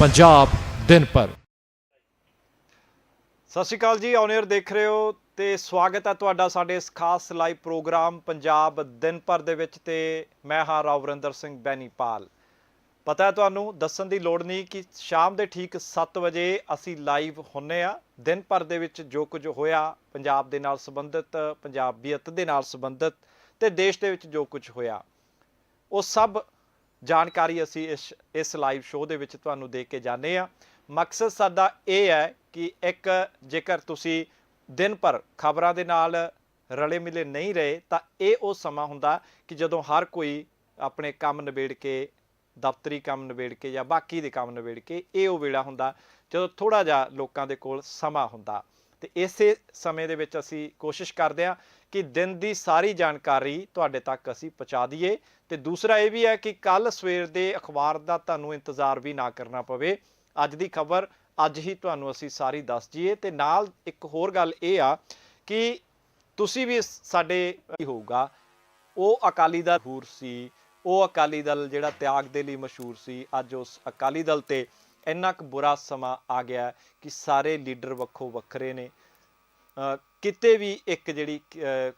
ਪੰਜਾਬ ਦਿਨ ਪਰ ਸਤਿ ਸ਼੍ਰੀ ਅਕਾਲ ਜੀ, ਔਨ ਦੇਖ ਰਹੇ ਹੋ ਤੇ ਸਵਾਗਤ ਹੈ ਤੁਹਾਡਾ ਸਾਡੇ ਇਸ ਖਾਸ ਲਾਈਵ ਪ੍ਰੋਗਰਾਮ ਪੰਜਾਬ ਦਿਨ ਭਰ ਦੇ ਵਿੱਚ ਤੇ ਮੈਂ ਹਾਂ ਰਾਵਰਿੰਦਰ ਸਿੰਘ ਬੈਨੀਪਾਲ। ਪਤਾ ਹੈ ਤੁਹਾਨੂੰ, ਦੱਸਣ ਦੀ ਲੋੜ ਨਹੀਂ ਕਿ ਸ਼ਾਮ ਦੇ ਠੀਕ 7 ਵਜੇ ਅਸੀਂ ਲਾਈਵ ਹੁੰਨੇ ਆ। ਦਿਨ ਭਰ ਦੇ ਵਿੱਚ ਜੋ ਕੁਝ ਹੋਇਆ, ਪੰਜਾਬ ਦੇ ਨਾਲ ਸੰਬੰਧਿਤ, ਪੰਜਾਬੀਅਤ ਦੇ ਨਾਲ ਸੰਬੰਧਿਤ ਤੇ ਦੇਸ਼ ਦੇ ਵਿੱਚ ਜੋ ਕੁਝ ਹੋਇਆ, ਉਹ ਸਭ ਜਾਣਕਾਰੀ ਅਸੀਂ ਇਸ ਇਸ ਲਾਈਵ ਸ਼ੋਅ ਦੇ ਵਿੱਚ ਤੁਹਾਨੂੰ ਦੇ ਕੇ ਜਾਂਦੇ ਆ ਮਕਸਦ ਸਾਡਾ ਇਹ ਹੈ ਕਿ ਇੱਕ ਜੇਕਰ ਤੁਸੀਂ ਦਿਨ ਭਰ ਖਬਰਾਂ ਦੇ ਨਾਲ ਰਲੇ ਮਿਲੇ ਨਹੀਂ ਰਹੇ, ਤਾਂ ਇਹ ਉਹ ਸਮਾਂ ਹੁੰਦਾ ਕਿ ਜਦੋਂ ਹਰ ਕੋਈ ਆਪਣੇ ਕੰਮ ਨਿਬੇੜ ਕੇ, ਦਫ਼ਤਰੀ ਕੰਮ ਨਿਬੇੜ ਕੇ ਜਾਂ ਬਾਕੀ ਦੇ ਕੰਮ ਨਿਬੇੜ ਕੇ, ਇਹ ਉਹ ਵੇਲਾ ਹੁੰਦਾ ਜਦੋਂ ਥੋੜਾ ਜਿਹਾ ਲੋਕਾਂ ਦੇ ਕੋਲ ਸਮਾਂ ਹੁੰਦਾ। ਤੇ ਇਸੇ ਸਮੇਂ ਦੇ ਵਿੱਚ ਅਸੀਂ ਕੋਸ਼ਿਸ਼ ਕਰਦੇ ਹਾਂ ਕਿ ਦਿਨ ਦੀ ਸਾਰੀ ਜਾਣਕਾਰੀ ਤੁਹਾਡੇ ਤੱਕ ਅਸੀਂ ਪਹੁੰਚਾ ਦਈਏ। ਤੇ ਦੂਸਰਾ ਇਹ ਵੀ ਹੈ ਕਿ ਕੱਲ ਸਵੇਰ ਦੇ ਅਖਬਾਰ ਦਾ ਤੁਹਾਨੂੰ ਇੰਤਜ਼ਾਰ ਵੀ ਨਾ ਕਰਨਾ ਪਵੇ। ਅੱਜ ਦੀ ਖਬਰ ਅੱਜ ਹੀ ਤੁਹਾਨੂੰ ਅਸੀਂ ਸਾਰੀ ਦੱਸ ਜੀਏ ਤੇ ਨਾਲ ਇੱਕ ਹੋਰ ਗੱਲ ਇਹ ਆ ਕਿ ਤੁਸੀਂ ਵੀ ਸਾਡੇ ਹੋਊਗਾ। ਉਹ ਅਕਾਲੀ ਦਲ ਹੂਰ ਸੀ, ਉਹ ਅਕਾਲੀ ਦਲ ਜਿਹੜਾ ਤਿਆਗ ਦੇ ਲਈ ਮਸ਼ਹੂਰ ਸੀ, ਅੱਜ ਉਸ ਅਕਾਲੀ ਦਲ ਤੇ ਇੰਨਾ ਕੁ ਬੁਰਾ ਸਮਾਂ ਆ ਗਿਆ ਕਿ ਸਾਰੇ ਲੀਡਰ ਵੱਖੋ ਵੱਖਰੇ ਨੇ। ਕਿਤੇ ਵੀ ਇੱਕ ਜਿਹੜੀ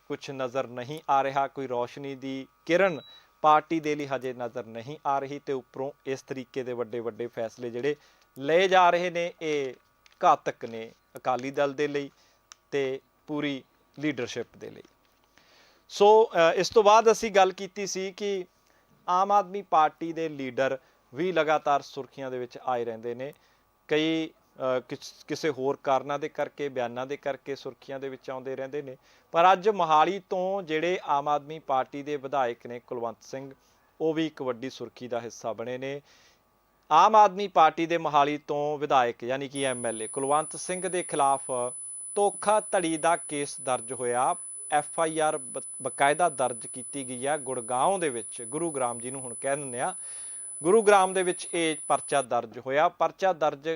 ਕੁਝ ਨਜ਼ਰ ਨਹੀਂ ਆ ਰਿਹਾ, ਕੋਈ ਰੋਸ਼ਨੀ ਦੀ ਕਿਰਨ ਪਾਰਟੀ ਦੇ ਲਈ ਹਜੇ ਨਜ਼ਰ ਨਹੀਂ ਆ ਰਹੀ ਤੇ ਉੱਪਰੋਂ ਇਸ ਤਰੀਕੇ ਦੇ ਵੱਡੇ ਵੱਡੇ ਫੈਸਲੇ ਜਿਹੜੇ ਲਏ ਜਾ ਰਹੇ ਨੇ, ਇਹ ਘਾਤਕ ਨੇ ਅਕਾਲੀ ਦਲ ਦੇ ਲਈ ਤੇ ਪੂਰੀ ਲੀਡਰਸ਼ਿਪ ਦੇ ਲਈ। ਸੋ ਇਸ ਤੋਂ ਬਾਅਦ ਅਸੀਂ ਗੱਲ ਕੀਤੀ ਸੀ ਕਿ ਆਮ ਆਦਮੀ ਪਾਰਟੀ ਦੇ ਲੀਡਰ ਵੀ ਲਗਾਤਾਰ ਸੁਰਖੀਆਂ ਦੇ ਵਿੱਚ ਆਏ ਰਹਿੰਦੇ ਨੇ। ਕਈ ਕਿਸ- ਕਿਸੇ ਹੋਰ ਕਾਰਨਾਂ ਦੇ ਕਰਕੇ, ਬਿਆਨਾਂ ਦੇ ਕਰਕੇ ਸੁਰਖੀਆਂ ਦੇ ਵਿੱਚ ਆਉਂਦੇ ਰਹਿੰਦੇ ਨੇ। ਪਰ ਅੱਜ ਮੋਹਾਲੀ ਤੋਂ ਜਿਹੜੇ ਆਮ ਆਦਮੀ ਪਾਰਟੀ ਦੇ ਵਿਧਾਇਕ ਨੇ ਕੁਲਵੰਤ ਸਿੰਘ, ਉਹ ਵੀ ਇੱਕ ਵੱਡੀ ਸੁਰਖੀ ਦਾ ਹਿੱਸਾ ਬਣੇ ਨੇ। ਆਮ ਆਦਮੀ ਪਾਰਟੀ ਦੇ ਮੋਹਾਲੀ ਤੋਂ ਵਿਧਾਇਕ ਯਾਨੀ ਕਿ ਐਮਐਲਏ ਕੁਲਵੰਤ ਸਿੰਘ ਦੇ ਖਿਲਾਫ ਧੋਖਾ ਧੜੀ ਦਾ ਕੇਸ ਦਰਜ ਹੋਇਆ। ਐਫ ਆਈ ਆਰ ਬਕਾਇਦਾ ਦਰਜ ਕੀਤੀ ਗਈ ਹੈ ਗੁੜਗਾਉਂ ਦੇ ਵਿੱਚ ਗੁਰੂਗ੍ਰਾਮ ਜੀ ਨੂੰ ਹੁਣ ਕਹਿ ਦਿੰਦੇ ਆ ਗੁਰੂਗ੍ਰਾਮ ਦੇ ਵਿੱਚ ਇਹ ਪਰਚਾ ਦਰਜ ਹੋਇਆ। ਪਰਚਾ ਦਰਜ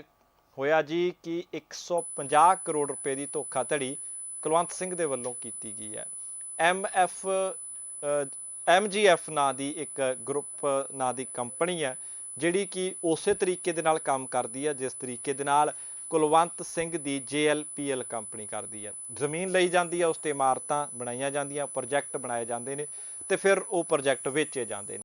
ਹੋਇਆ ਜੀ ਕਿ 150 ਕਰੋੜ ਰੁਪਏ ਦੀ ਧੋਖਾਧੜੀ ਕੁਲਵੰਤ ਸਿੰਘ ਦੇ ਵੱਲੋਂ ਕੀਤੀ ਗਈ ਹੈ। M F M G F ਨਾਂ ਦੀ ਇੱਕ ਗਰੁੱਪ ਨਾਂ ਦੀ ਕੰਪਨੀ ਹੈ, ਜਿਹੜੀ ਕਿ ਉਸੇ ਤਰੀਕੇ ਦੇ ਨਾਲ ਕੰਮ ਕਰਦੀ ਹੈ, ਜਿਸ ਤਰੀਕੇ ਦੇ ਨਾਲ ਕੁਲਵੰਤ ਸਿੰਘ ਦੀ JLPL ਕੰਪਨੀ ਕਰਦੀ ਹੈ। ਜ਼ਮੀਨ ਲਈ ਜਾਂਦੀ ਹੈ, ਉਸ ਤੇ ਇਮਾਰਤਾਂ ਬਣਾਈਆਂ ਜਾਂਦੀਆਂ, ਪ੍ਰੋਜੈਕਟ ਬਣਾਏ ਜਾਂਦੇ ਨੇ ਤੇ ਫਿਰ ਉਹ ਪ੍ਰੋਜੈਕਟ ਵੇਚੇ ਜਾਂਦੇ ਨੇ।